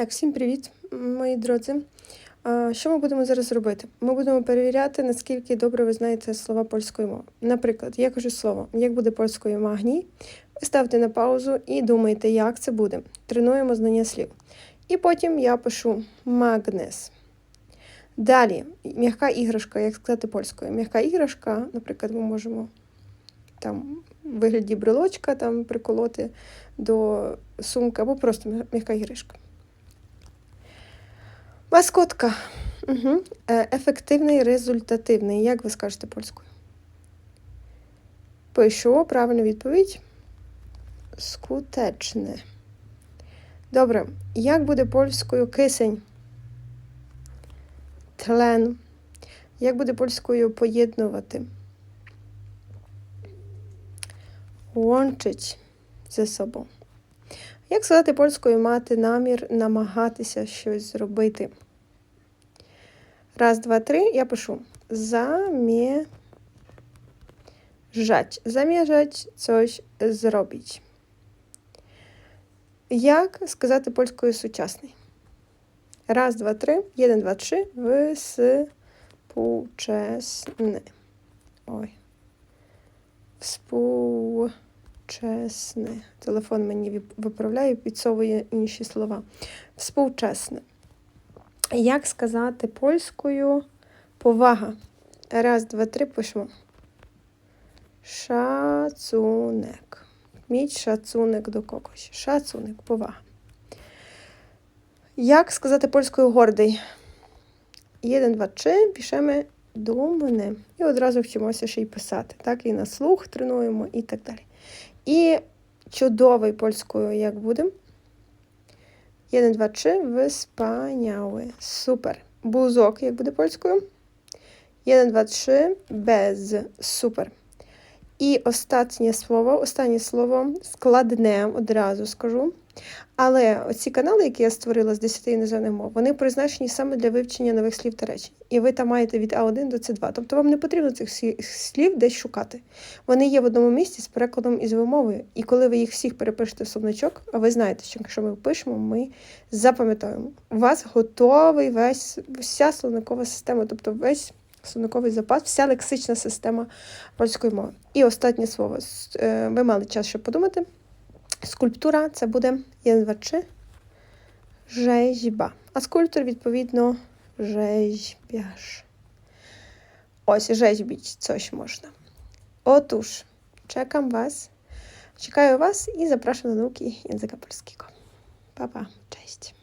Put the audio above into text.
Так, всім привіт, мої друзі. Що ми будемо зараз робити? Ми будемо перевіряти, наскільки добре ви знаєте слова польської мови. Наприклад, я кажу слово, як буде польською магній, ставте на паузу і думаєте, як це буде. Тренуємо знання слів. І потім я пишу магнес. Далі, м'яка іграшка, як сказати польською. М'яка іграшка, наприклад, ми можемо там в вигляді брелочка там приколоти до сумки або просто м'яка іграшка. Маскотка. Угу. Ефективний, результативний. Як ви скажете польською? Пишу правильну відповідь. Скутечне. Добре. Як буде польською кисень? Тлен. Як буде польською поєднувати? Łączyć ze sobą. Як сказати польською мати намір намагатися щось зробити? Раз, два, три. Я пишу замierzać. Zamierzać coś zrobić. Як сказати польською сучасний? Раз, два, три. Jeden, два, trzy. Współczesny. Ой. Współczesny. Телефон мені виправляє, підсовує інші слова. Współczesny. Як сказати польською повага? Раз, два, три пишемо. Шацунек. Міть шацунек до когось. Шацунек, повага. Як сказати польською гордий? Один, два, три, пишемо думне. І одразу вчимося ще й писати. Так, і на слух тренуємо, і так далі. І чудовий польською як буде? 1, 2, 3, виспаняли. Супер. Бузок, як буде польською? 1, 2, 3, без. Супер. І останнє слово, останнє слово складне, одразу скажу. Але оці канали, які я створила з 10 іноземних мов, вони призначені саме для вивчення нових слів та речень. І ви там маєте від А1 до С2. Тобто вам не потрібно цих слів десь шукати. Вони є в одному місці з перекладом із вимовою. І коли ви їх всіх перепишете в словничок, а ви знаєте, що якщо ми пишемо, ми запам'ятаємо. У вас готовий весь вся словникова система, тобто весь словниковий запас, вся лексична система польської мови. І останнє слово. Ви мали час, щоб подумати. Скульптура це буде 1, 2, 3, rzeźba. А скульптор, відповідно, rzeźbiarz. Ось, rzeźbić coś можна. Otóż, czekam Was, czekają Was i zapraszam do nauki języka polskiego. Pa, pa, cześć.